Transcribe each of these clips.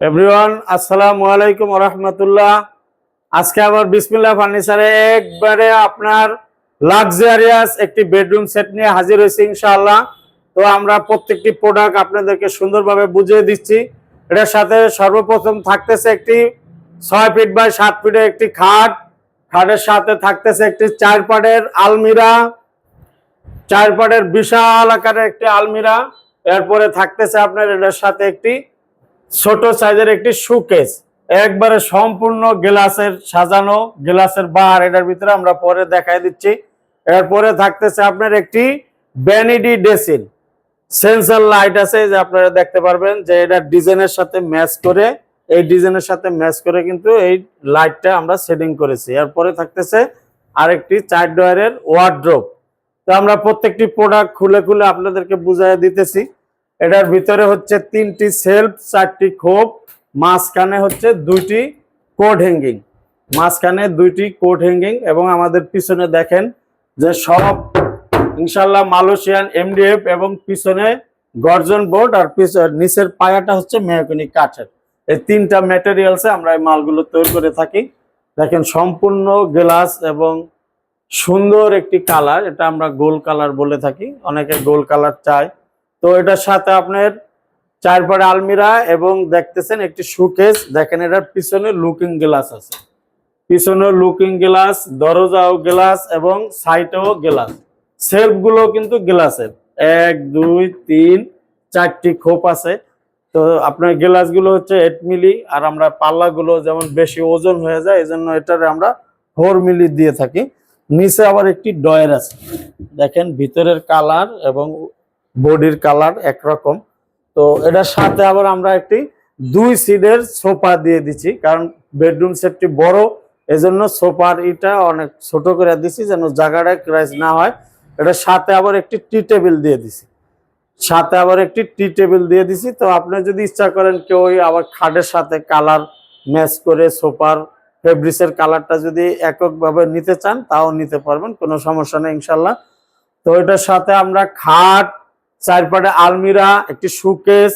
Everyone আসসালামু আলাইকুম রহমতুল্লাহ। আজকে আবার বিসমিল্লাহ ফার্নিচারে একবারে আপনার লাক্সারিয়াস একটি বেডরুম সেট নিয়ে হাজির হয়েছি ইনশাআল্লাহ। তো আমরা প্রত্যেকটি প্রোডাক্ট আপনাদেরকে সুন্দরভাবে বুঝিয়ে দিচ্ছি। এটার সাথে সর্বপ্রথম থাকতেছে একটি ছয় ফিট বাই সাত ফিটের একটি খাট। খাটের সাথে থাকতেছে একটি চার পাটের আলমিরা। চার পাটের বিশাল আকারের একটি আলমিরা। এরপরে থাকতেছে আপনার এটার সাথে একটি ছোট সাইজের একটি সুকেস একবারে সম্পূর্ণ গ্লাসের সাজানো, গ্লাসের বার, এটার ভিতরে আমরা পরে দেখাই দিচ্ছি। এরপরে থাকতেছে আপনার একটি ব্যানিডি ডেসিন সেন্সার লাইট আছে যে আপনারা দেখতে পারবেন যে এটা ডিজাইনের সাথে ম্যাচ করে, এই ডিজাইনের সাথে ম্যাচ করে কিন্তু এই লাইটটা আমরা সেটিং করেছি। এরপরে থাকতেছে আরেকটি চার ডয়ারের ওয়ার্ড্রোপ তো আমরা প্রত্যেকটি প্রোডাক্ট খুলে খুলে আপনাদেরকে বুঝাই দিতেছি। এটার ভিতরে হচ্ছে তিনটি সেলফ, চারটি খোপ, মাঝখানে হচ্ছে দুইটি কোড হ্যাঙ্গিং মাঝখানে দুইটি কোড হ্যাঙ্গিং এবং আমাদের পিছনে দেখেন যে সব ইনশাল্লাহ মালয়েশিয়ান এমডিএফ এবং পিছনে গর্জন বোর্ড আর নিচের পায়াটা হচ্ছে মেহগনি কাঠের। এই তিনটা ম্যাটেরিয়ালসে আমরা এই মালগুলো তৈরি করে থাকি। দেখেন সম্পূর্ণ গ্লাস এবং সুন্দর একটি কালার এটা আমরা গোল কালার বলে থাকি। অনেকে গোল কালার চায়। তো এটার সাথে আপনার চারপাড়ে আলমিরা এবং দেখতেছেন একটি সুকেস দেখেন এটার পিছনে লুকিং গ্লাস আছে। পিছনে লুকিং গ্লাস দরজাও গ্লাস এবং সাইটেও গ্লাস সেলফগুলো কিন্তু গ্লাসের এক, দুই, তিন, চারটি খোপ আছে। তো আপনার গ্লাসগুলো হচ্ছে এইট মিলি আর আমরা পাল্লা গুলো যেমন বেশি ওজন হয়ে যায় এই জন্য এটারে আমরা ফোর মিলি দিয়ে থাকি। নিচে আবার একটি ডয়ের আছে। দেখেন ভিতরের কালার এবং বডির কালার একরকম। তো এটার সাথে আবার আমরা একটি দুই সিডের সোফা দিয়ে দিচ্ছি, কারণ বেডরুম সেটটি বড়, এজন্য সোফার ইটা অনেক ছোট করে দিছি যেন জায়গাটা ক্রাইস না হয়। এটার সাথে আবার একটি টি টেবিল দিয়ে দিছি সাথে আবার একটি টি টেবিল দিয়ে দিছি তো আপনি যদি ইচ্ছা করেন কেউ আবার খাটের সাথে কালার ম্যাচ করে সোফার ফেব্রিক্সের কালারটা যদি এককভাবে নিতে চান, তাও নিতে পারবেন, কোনো সমস্যা নেই ইনশাল্লাহ। তো এটার সাথে আমরা খাট চারপাটে আলমিরা, একটি সুকেস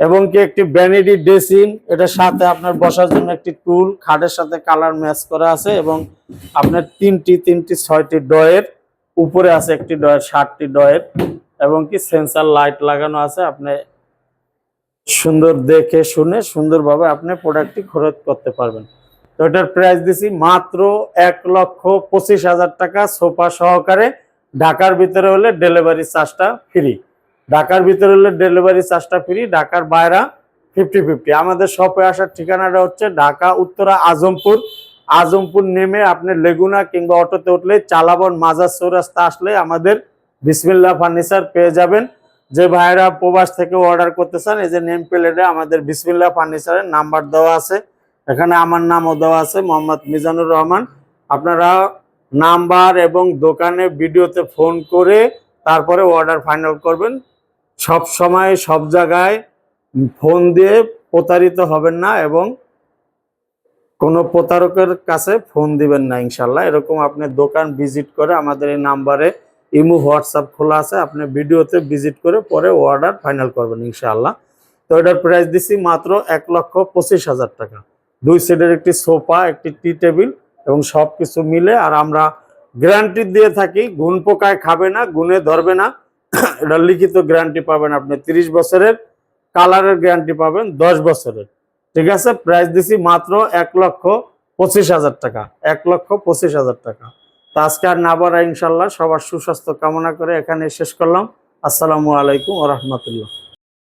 এবং কি একটি ভ্যানিটি ড্রেসিং এটার সাথে আপনার বসার জন্য একটি টুল খাটের সাথে কালার ম্যাচ করা আছে এবং আপনার তিনটি তিনটি, ছয়টি ডয়ের উপরে আছে একটি ডয়ের ষাটটি ডয়ের এবং কি সেন্সার লাইট লাগানো আছে। আপনি সুন্দর দেখে শুনে সুন্দরভাবে আপনি প্রোডাক্টটি খরচ করতে পারবেন। তো এটার প্রাইস দিছি মাত্র এক লক্ষ পঁচিশ হাজার টাকা। সোফা সহকারে ঢাকার ভিতরে হলে ডেলিভারি চার্জটা ফ্রি ঢাকার ভিতরে হলে ডেলিভারি চার্জটা ফ্রি ঢাকার বাইরা ফিফটি ফিফটি আমাদের শপে আসার ঠিকানাটা হচ্ছে ঢাকা, উত্তরা, আজমপুর। আজমপুর নেমে আপনি লেগুনা কিংবা অটোতে উঠলে চালাবন মাজার চৌরাস্তা আসলে আমাদের বিসমিল্লা ফার্নিচার পেয়ে যাবেন। যে ভাইরা প্রবাস থেকে অর্ডার করতে চান, এই যে নেম প্লেটে আমাদের বিসমিল্লা ফার্নিচারের নাম্বার দেওয়া আছে। এখানে আমার নামও দেওয়া আছে, মোহাম্মদ মিজানুর রহমান। আপনারা নাম্বার এবং দোকানে ভিডিওতে ফোন করে তারপরে অর্ডার ফাইনাল করবেন। সব সময় সব জায়গায় ফোন দিয়ে প্রতারিত হবেন না এবং কোনো প্রতারকের কাছে ফোন দিবেন না ইনশাল্লাহ এরকম আপনি দোকান ভিজিট করে আমাদের এই নাম্বারে ইমো, হোয়াটসঅ্যাপ খোলা আছে, আপনি ভিডিওতে ভিজিট করে পরে অর্ডার ফাইনাল করবেন, ইনশাআল্লাহ। তো এটার প্রাইস দিছি মাত্র এক লক্ষ পঁচিশ হাজার টাকা। দুই সিটের একটি সোফা, একটি টি টেবিল এবং সব কিছু মিলে, আর আমরা গ্যারান্টি দিয়ে থাকি, গুণ পোকায় খাবে না, গুণে ধরবে না। এটা লিখিত গ্যারান্টি পাবেন আপনি তিরিশ বছরের, কালারের গ্যারান্টি পাবেন দশ বছরের। ঠিক আছে? প্রাইস দিছি মাত্র এক লক্ষ পঁচিশ হাজার টাকা। এক লক্ষ পঁচিশ হাজার টাকা। তা আজকে আর না বাড়া ইনশাল্লাহ। সবার সুস্বাস্থ্য কামনা করে এখানে শেষ করলাম। আসসালামু আলাইকুম রহমতুল্লাহ।